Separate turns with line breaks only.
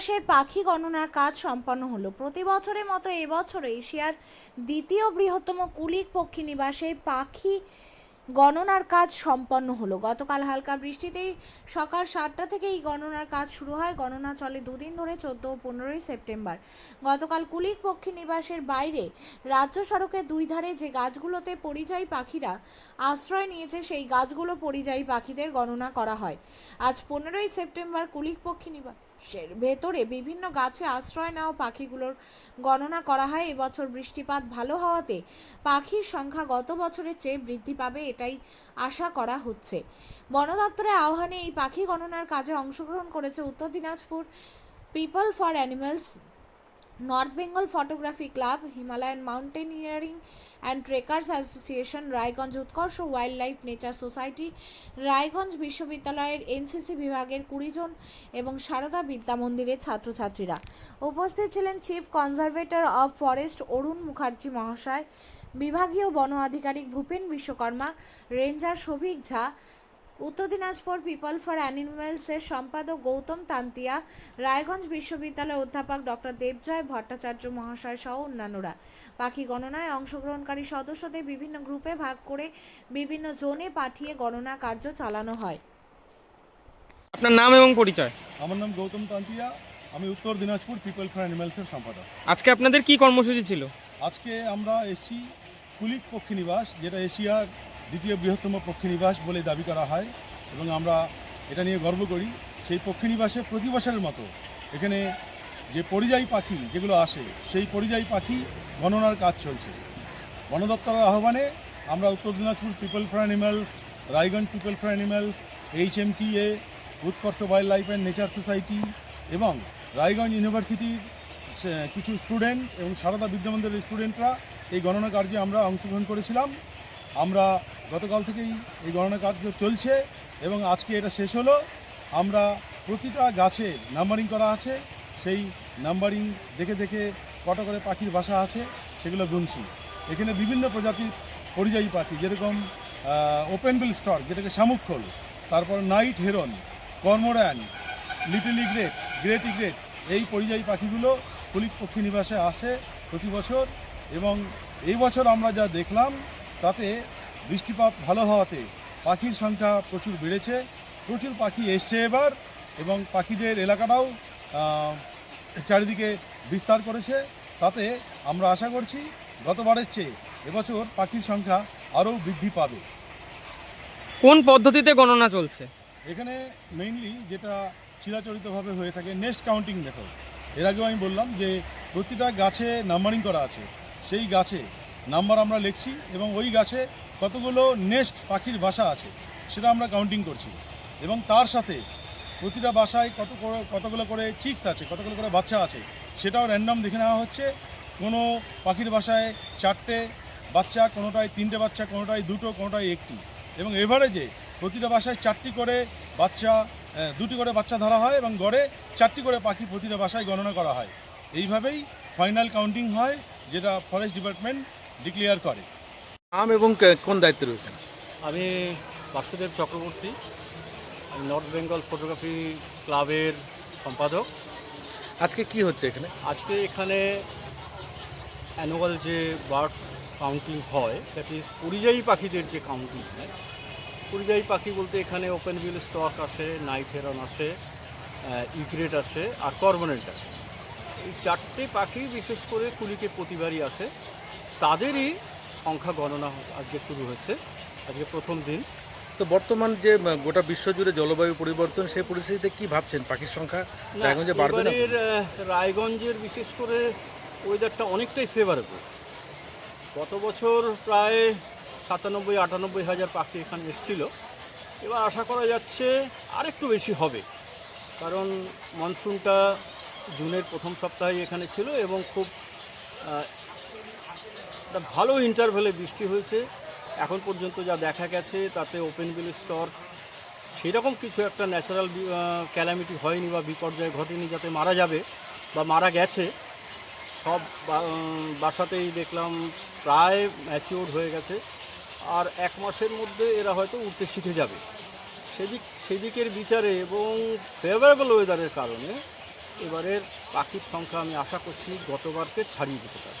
নিবাসের পাখি গণনার কাজ সম্পন্ন হলো। প্রতি বছরের মতো এবছর এশিয়ার দ্বিতীয় বৃহত্তম কুলিক পক্ষী নিবাসে পাখি গণনার কাজ সম্পন্ন হলো। গতকাল হালকা বৃষ্টিতেই সকাল সাতটা থেকে এই গণনার কাজ শুরু হয়। গণনা চলে দুদিন ধরে চোদ্দ ও পনেরোই সেপ্টেম্বর। গতকাল কুলিক পক্ষী নিবাসের বাইরে রাজ্য সড়কের দুই ধারে যে গাছগুলোতে পরিযায়ী পাখিরা আশ্রয় নিয়েছে, সেই গাছগুলো পরিযায়ী পাখিদের গণনা করা হয়। আজ পনেরোই সেপ্টেম্বর কুলিক পক্ষী নিবাসের ভেতরে বিভিন্ন গাছে আশ্রয় নেওয়া পাখিগুলোর গণনা করা হয়। এবছর বৃষ্টিপাত ভালো হওয়াতে পাখির সংখ্যা গত বছরের চেয়ে বৃদ্ধি পাবে এটাই আশা করা হচ্ছে। বন দপ্তরের আহ্বানে এই পাখি গণনার কাজে অংশগ্রহণ করেছে Uttar Dinajpur people for animals North Bengal photography club Himalayan mountaineering and trekkers association Raiganj Utkarsh wild life nature society Raiganj বিশ্ববিদ্যালয়ের এনসিসি বিভাগের কুড়ি জন এবং সারদা বিদ্যা মন্দিরের ছাত্রছাত্রীরা। উপস্থিত ছিলেন chief conservator of forest Arun Mukherjee মহাশয়, বিভাগীয় বন আধিকারিক Bhupen Biswakarma ranger Shovik Jha Uttar Dinajpur people for অ্যানিমেলসের সম্পাদক গৌতম তান্তিয়া রায়গঞ্জ বিশ্ববিদ্যালয়ের অধ্যাপক ডক্টর দেবজয় ভট্টাচার্য মহাশয় সহ অন্যান্যরা। পাখি গণনায় অংশগ্রহণকারী সদস্যদের বিভিন্ন গ্রুপে ভাগ করে বিভিন্ন জোনে পাঠিয়ে গণনা কার্য চালানো হয়।
আপনার নাম এবং পরিচয়?
আমার নাম গৌতম তান্তিয়া আমি উত্তর দিনাজপুর পিপল ফর অ্যানিমালসের সম্পাদক।
আজকে আপনাদের কি কর্মসূচি ছিল?
আজকে আমরা এসেছি কুলিক পক্ষী নিবাস যেটা এশিয়ার দ্বিতীয় বৃহত্তম পক্ষী নিবাস বলে দাবি করা হয় এবং আমরা এটা নিয়ে গর্ব করি। সেই পক্ষী নিবাসে প্রতি বছরের মতো এখানে যে পরিযায়ী পাখি যেগুলো আসে, সেই পরিযায়ী পাখি গণনার কাজ চলছে। বন দপ্তরের আহ্বানে আমরা Uttar Dinajpur people for animals, Raiganj people for animals H M T A Utkarsh wild life and nature society এবং রায়গঞ্জ ইউনিভার্সিটির কিছু স্টুডেন্ট এবং সারদা বিদ্যামন্দিরের স্টুডেন্টরা এই গণনা কার্যে আমরা অংশগ্রহণ করেছিলাম। আমরা গতকাল থেকেই এই গণনা কার্য চলছে এবং আজকে এটা শেষ হলো। আমরা প্রতিটা গাছে নাম্বারিং করা আছে, সেই নাম্বারিং দেখে দেখে কটা করে পাখির বাসা আছে, সেগুলো গুনছি। এখানে বিভিন্ন প্রজাতির পরিযায়ী পাখি, যেরকম ওপেন বিল স্টক যেটাকে শামুকখোল তারপর night heron cormorant little egret great egret এই পরিযায়ী পাখিগুলো কুলিক পক্ষী নিবাসে আসে প্রতি বছর এবং এই বছর আমরা যা দেখলাম তাতে বৃষ্টিপাত ভালো হওয়াতে পাখির সংখ্যা প্রচুর বেড়েছে। প্রচুর পাখি এসছে এবার এবং পাখিদের এলাকাটাও চারিদিকে বিস্তার করেছে। তাতে আমরা আশা করছি গতবারের চেয়ে এবছর পাখির সংখ্যা আরও বৃদ্ধি পাবে।
কোন পদ্ধতিতে গণনা চলছে?
এখানে মেইনলি যেটা চিরাচরিতভাবে হয়ে থাকে নেক্সট কাউন্টিং মেথড এর আগেও আমি বললাম যে প্রতিটা গাছে নাম্বারিং করা আছে। সেই গাছে নাম্বার আমরা লিখছি এবং ওই গাছে কতগুলো নেক্সট পাখির বাসা আছে সেটা আমরা কাউন্টিং করছি। এবং তার সাথে প্রতিটা বাসায় কত কতগুলো করে চিক্স আছে, কতগুলো করে বাচ্চা আছে সেটাও র্যান্ডম দেখে নেওয়া হচ্ছে। কোনো পাখির বাসায় চারটে বাচ্চা, কোনোটায় তিনটে বাচ্চা, কোনোটায় দুটো, কোনোটায় একটি। এবং এভারেজে প্রতিটা বাসায় চারটি করে বাচ্চা দুটি করে বাচ্চা ধরা হয় এবং গড়ে চারটি করে পাখি প্রতিটা বাসায় গণনা করা হয়। এইভাবেই ফাইনাল কাউন্টিং হয়, যেটা ফরেস্ট ডিপার্টমেন্ট ডিক্লেয়ার করে।
নাম এবং কোন দায়িত্বে রয়েছেন?
আমি বাসুদেব চক্রবর্তী। আমি নর্থ বেঙ্গল ফটোগ্রাফি ক্লাবের সম্পাদক।
আজকে কি হচ্ছে এখানে?
আজকে এখানে অ্যানুয়াল যে বার্ড কাউন্টিং হয় দ্যাট ইজ পরিযায়ী পাখিদের যে কাউন্টিং হয় পরিযায়ী পাখি বলতে এখানে ওপেন বিল স্টক আসে নাইট হেরন আসে ইগ্রেট আসে আর কর্বনেট আসে। এই চারটে পাখি বিশেষ করে কুলিকে প্রতিবারই আসে। তাদেরই সংখ্যা গণনা আজকে শুরু হয়েছে আজকে প্রথম দিন।
তো বর্তমান যে গোটা বিশ্ব জুড়ে জলবায়ু পরিবর্তন সেই পরিস্থিতিতে কি ভাবছেন? পাখির সংখ্যা রায়গঞ্জে বাড়বে না?
রায়গঞ্জের বিশেষ করে ওয়েদারটা অনেকটাই ফেভারেবল গত বছর প্রায় সাতানব্বই আটানব্বই হাজার পাখি এখানে এসেছিল। এবার আশা করা যাচ্ছে আরেকটু বেশি হবে কারণ মনসুনটা জুনের প্রথম সপ্তাহে এখানে ছিল এবং খুব ভালো ইন্টারভেলে বৃষ্টি হয়েছে। এখন পর্যন্ত যা দেখা গেছে, তাতে ওপেন বিল স্টর সেরকম কিছু একটা ন্যাচারাল ক্যালামিটি হয়নি বা বিপর্যয় ঘটেনি যাতে মারা যাবে বা মারা গেছে। সব বাসাতেই দেখলাম প্রায় ম্যাচিওর হয়ে গেছে। আর এক মাসের মধ্যে এরা হয়তো উঠতে শিখে যাবে। সেদিক, সেদিকের বিচারে এবং ফেভারেবল ওয়েদারের কারণে এবারের পাখির সংখ্যা আমি আশা করছি গতবারকে ছাড়িয়ে যেতে পারে।